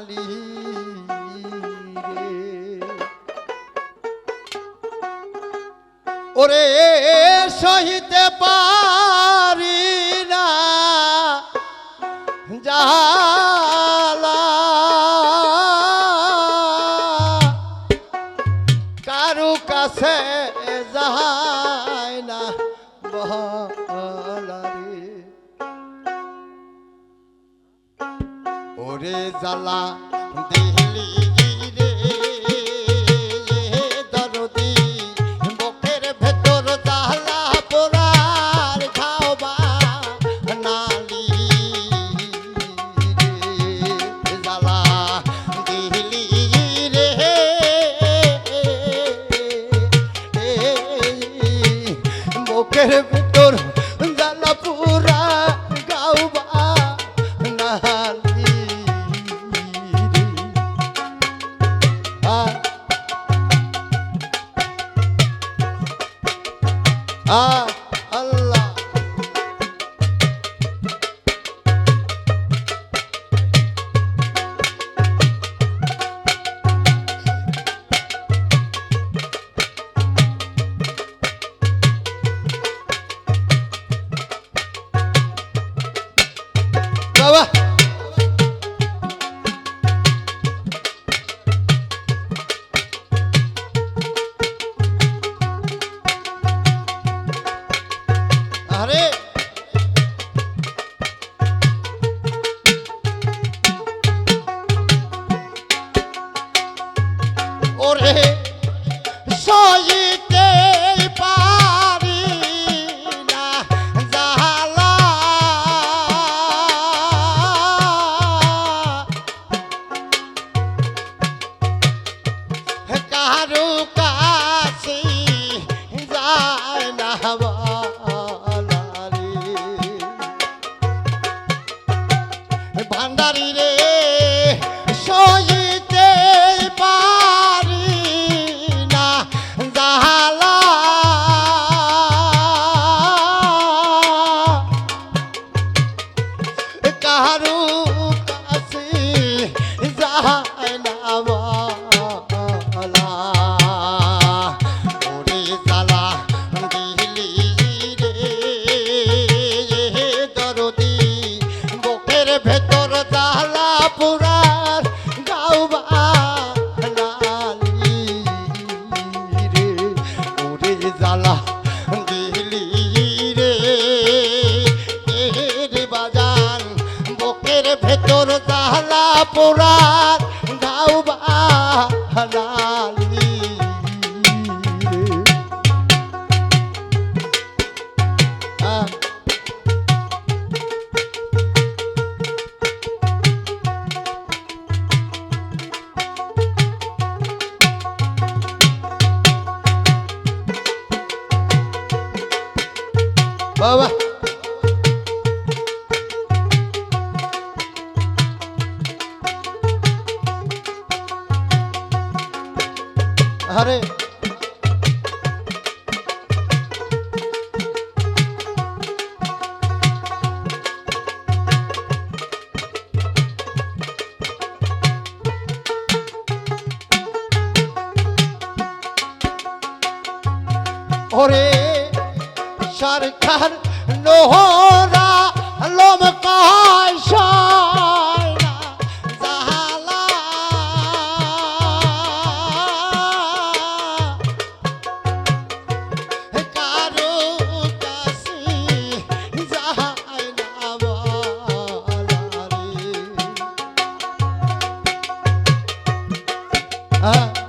কালী ওরে সহিতে পারি না। যাহা ওরে জ্বালা দেহ রে পুরা গাওবা জ্বালা দিলি রে। এর বাজান বুকের ভেতর জ্বালা পোড়ার হরে ওরে সরকার নোহরা লমকাশা ah.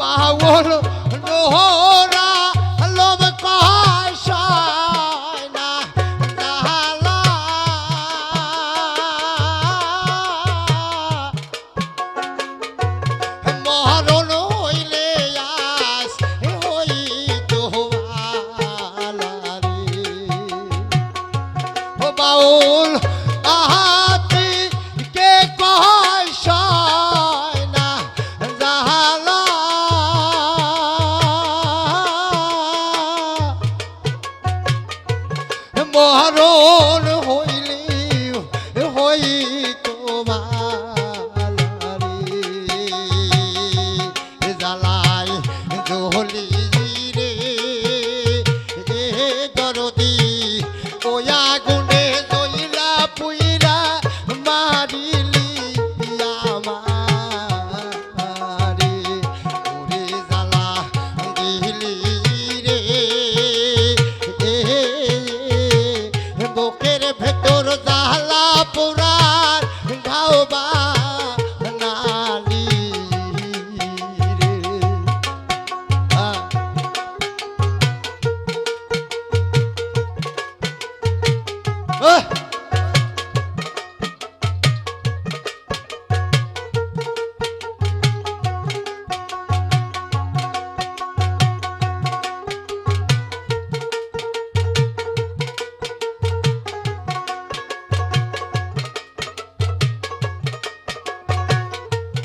પાવન ડોહો